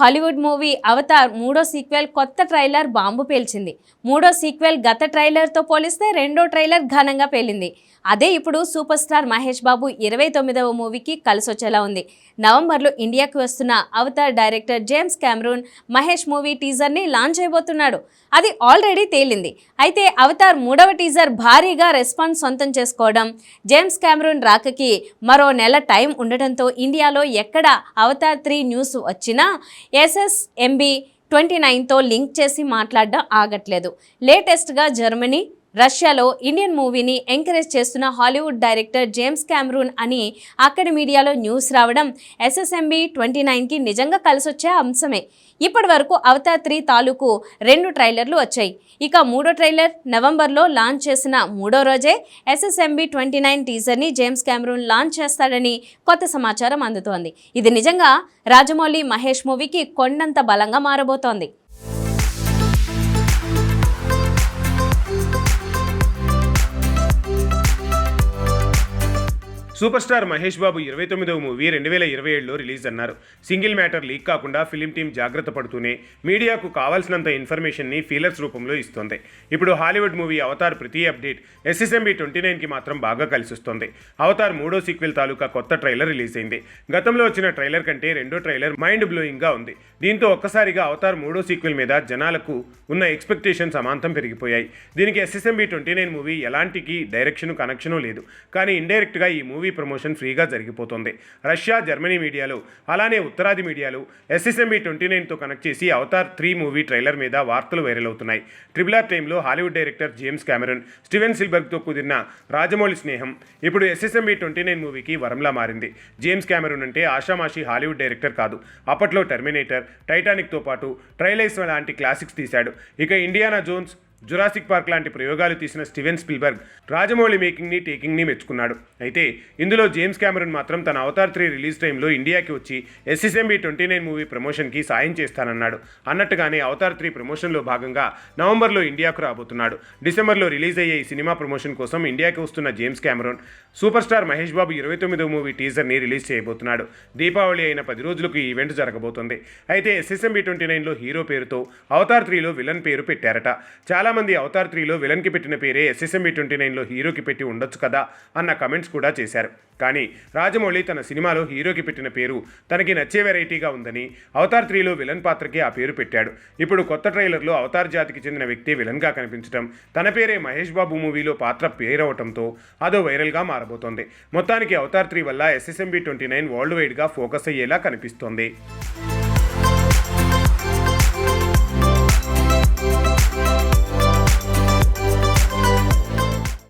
Hollywood movie Avatar మూడో sequel కొత్త trailer bomb పేల్చింది. మూడో సీక్వెల్ గత ట్రైలర్తో పోలిస్తే రెండో ట్రైలర్ ఘనంగా పేలింది. అదే ఇప్పుడు సూపర్ స్టార్ మహేష్ బాబు ఇరవై తొమ్మిదవ మూవీకి కలిసొచ్చేలా ఉంది. నవంబర్లో ఇండియాకి వస్తున్న Avatar director James Cameron Mahesh movie టీజర్ని launch చేయబోతున్నాడు. అది ఆల్రెడీ తేలింది. అయితే అవతార్ మూడవ టీజర్ భారీగా రెస్పాన్స్ సొంతం చేసుకోవడం జేమ్స్ క్యామరూన్ రాకకి మరో నెల టైం ఉండటంతో ఇండియాలో ఎక్కడ అవతార్ త్రీ న్యూస్ వచ్చినా ఎస్ఎస్ఎంబి ట్వంటీ నైన్తో లింక్ చేసి మాట్లాడడం ఆగట్లేదు. లేటెస్ట్గా జర్మనీ రష్యాలో ఇండియన్ మూవీని ఎంకరేజ్ చేస్తున్న హాలీవుడ్ డైరెక్టర్ జేమ్స్ క్యామ్రూన్ అని అక్కడి మీడియాలో న్యూస్ రావడం ఎస్ఎస్ఎంబి ట్వంటీ నైన్కి నిజంగా కలిసొచ్చే అంశమే. ఇప్పటి వరకు అవతార్ త్రీ తాలూకు రెండు ట్రైలర్లు వచ్చాయి. ఇక మూడో ట్రైలర్ నవంబర్లో లాంచ్ చేసిన మూడో రోజే ఎస్ఎస్ఎంబి ట్వంటీ నైన్ టీజర్ని జేమ్స్ క్యామ్రూన్ లాంచ్ చేస్తాడని కొత్త సమాచారం అందుతోంది. ఇది నిజంగా రాజమౌళి మహేష్ మూవీకి కొండంత బలంగా మారబోతోంది. సూపర్ స్టార్ మహేష్ బాబు ఇరవై తొమ్మిదవ మూవీ రెండు వేల ఇరవై ఏడులో రిలీజ్ అన్నారు. సింగిల్ మ్యాటర్ లీక్ కాకుండా ఫిలిం టీం జాగ్రత్త పడుతూనే మీడియాకు కావాల్సినంత ఇన్ఫర్మేషన్ని ఫీలర్స్ రూపంలో ఇస్తోంది. ఇప్పుడు హాలీవుడ్ మూవీ అవతార్ ప్రతి అప్డేట్ ఎస్ఎస్ఎంబి ట్వంటీ నైన్కి మాత్రం బాగా కలిసిస్తుంది. అవతార్ మూడో సీక్వెల్ తాలూకా కొత్త ట్రైలర్ రిలీజ్ అయింది గతంలో వచ్చిన ట్రైలర్ కంటే రెండో ట్రైలర్ మైండ్ బ్లోయింగ్గా ఉంది. దీంతో ఒక్కసారిగా అవతార్ మూడో సీక్వెల్ మీద జనాలకు ఉన్న ఎక్స్పెక్టేషన్స్ అమాంతం పెరిగిపోయాయి. దీనికి ఎస్ఎస్ఎంబి ట్వంటీ నైన్ మూవీ ఎలాంటికి డైరెక్షన్ కనెక్షను లేదు. కానీ ఇండైరెక్ట్గా ఈ మూవీ ప్రమోషన్ ఫ్రీగా జరిగిపోతుంది. రష్యా జర్మనీ మీడియాలో అలానే ఉత్తరాది మీడియాలో ఎస్ఎస్ఎంబి ట్వంటీ నైన్తో కనెక్ట్ చేసి అవతార్ త్రీ మూవీ ట్రైలర్ మీద వార్తలు వైరల్ అవుతున్నాయి ట్రిపుల్ ఆర్ టైంలో Hollywood director James Cameron Steven సిల్బర్గ్తో కుదిరిన రాజమౌళి స్నేహం ఇప్పుడు ఎస్ఎస్ఎంబి ట్వంటీ నైన్ మూవీకి వరంలా మారింది. జేమ్స్ కెమెరూన్ అంటే ఆషామాషి హాలీవుడ్ డైరెక్టర్ కాదు. అప్పట్లో టెర్మినేటర్ టైటానిక్తో పాటు ట్రైలైస్ లాంటి క్లాసిక్స్ తీశాడు. ఇక ఇండియానా జోన్స్ జురాసిక్ పార్క్ లాంటి ప్రయోగాలు తీసిన స్టీవెన్ స్పిల్బర్గ్ రాజమౌళి మేకింగ్ని టేకింగ్ని మెచ్చుకున్నాడు. అయితే ఇందులో జేమ్స్ క్యామరన్ మాత్రం తన అవతార్ త్రీ రిలీజ్ టైంలో ఇండియాకి వచ్చి ఎస్ఎస్ఎంబి ట్వంటీ నైన్ మూవీ ప్రమోషన్కి సాయం చేస్తానన్నాడు. అన్నట్టుగానే అవతార్ త్రీ ప్రమోషన్లో భాగంగా నవంబర్లో ఇండియాకు రాబోతున్నాడు. డిసెంబర్లో రిలీజ్ అయ్యే ఈ సినిమా ప్రమోషన్ కోసం ఇండియాకి వస్తున్న James Cameron super star Mahesh Babu ఇరవై తొమ్మిదో మూవీ టీజర్ని రిలీజ్ చేయబోతున్నాడు. దీపావళి అయిన పది రోజులకు ఈ ఈవెంట్ జరగబోతుంది. అయితే ఎస్ఎస్ఎంబి ట్వంటీ నైన్లో హీరో పేరుతో అవతార్ త్రీలో విలన్ పేరు పెట్టారట. చాలా చాలామంది అవతార్ త్రీలో విలన్కి పెట్టిన పేరే ఎస్ఎస్ఎంబి ట్వంటీ నైన్లో హీరోకి పెట్టి ఉండొచ్చు కదా అన్న కమెంట్స్ కూడా చేశారు. కానీ రాజమౌళి తన సినిమాలో హీరోకి పెట్టిన పేరు తనకి నచ్చే వెరైటీగా ఉందని అవతార్ త్రీలో విలన్ పాత్రకి ఆ పేరు పెట్టాడు. ఇప్పుడు కొత్త ట్రైలర్లో అవతార్ జాతికి చెందిన వ్యక్తి విలన్గా కనిపించడం తన పేరే మహేష్ బాబు మూవీలో పాత్ర పేరవటంతో అదో వైరల్గా మారబోతోంది. మొత్తానికి అవతార్ త్రీ వల్ల ఎస్ఎస్ఎంబి ట్వంటీ నైన్ వరల్డ్ వైడ్గా ఫోకస్ అయ్యేలా కనిపిస్తోంది.